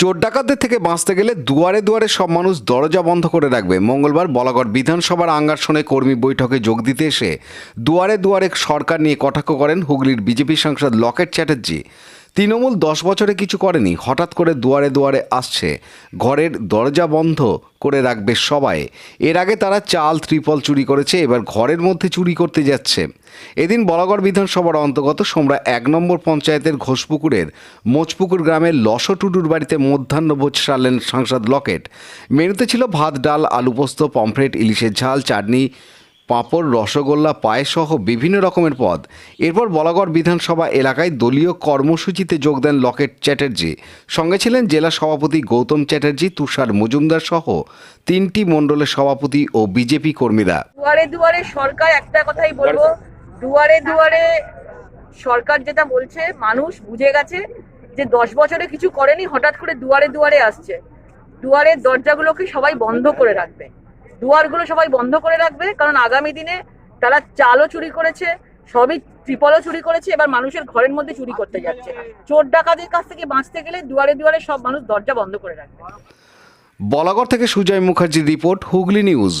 চোর ডাকাতদের থেকে বাঁচতে গেলে দুয়ারে দুয়ারে সব মানুষ দরজা বন্ধ করে রাখবে। মঙ্গলবার বলাগড় বিধানসভার আঙ্গারসনে কর্মী বৈঠকে যোগ দিতে এসে দুয়ারে দুয়ারে সরকার নিয়ে কটাক্ষ করেন হুগলির বিজেপি সাংসদ লকেট চ্যাটার্জি। তৃণমূল দশ বছরে কিছু করেনি, হঠাৎ করে দুয়ারে দুয়ারে আসছে। ঘরের দরজা বন্ধ করে রাখবে সবাই। এর আগে তারা চাল, ত্রিপল চুরি করেছে, এবার ঘরের মধ্যে চুরি করতে যাচ্ছে। এদিন বলাগড় বিধানসভার অন্তর্গত সোমরা এক নম্বর পঞ্চায়েতের ঘোষপুকুরের মোচপুকুর গ্রামের লসটুডুর বাড়িতে মধ্যাহ্নভোজ সারলেন সাংসদ লকেট। মেনুতে ছিল ভাত, ডাল, আলু পোস্ত, পমফ্রেট, ইলিশের ঝাল, চাটনি পাঁপড়, রসগোল্লা পায়েস সহ বিভিন্ন রকমের পদ। এরপর বলাগড় বিধানসভা এলাকায় দলীয় কর্মসূচিতে যোগ দেন লকেট চ্যাটার্জি। সঙ্গে ছিলেন জেলা সভাপতি গৌতম চ্যাটার্জি, তুষার মজুমদার সহ তিনটি মণ্ডলের সভাপতি ও বিজেপি কর্মীরা। দুয়ারে দুয়ারে সরকার, একটা কথাই বলব, দুয়ারে দুয়ারে সরকার যেটা বলছে, মানুষ বুঝে গেছে যে দশ বছরে কিছু করেনি, হঠাৎ করে দুয়ারে দুয়ারে আসছে। দুয়ারের দরজাগুলোকে সবাই বন্ধ করে রাখবে। দুয়ারগুলো সবাই বন্ধ করে রাখবে, কারণ আগামী দিনে তারা চালও চুরি করেছে, সবই ত্রিপলও চুরি করেছে, এবার মানুষের ঘরের মধ্যে চুরি করতে যাচ্ছে। চোর ডাকাতের কাছ থেকে বাঁচতে গেলে দুয়ারে দুয়ারে সব মানুষ দরজা বন্ধ করে রাখবে। বলাগড় থেকে সুজয় মুখার্জির রিপোর্ট হুগলি নিউজ।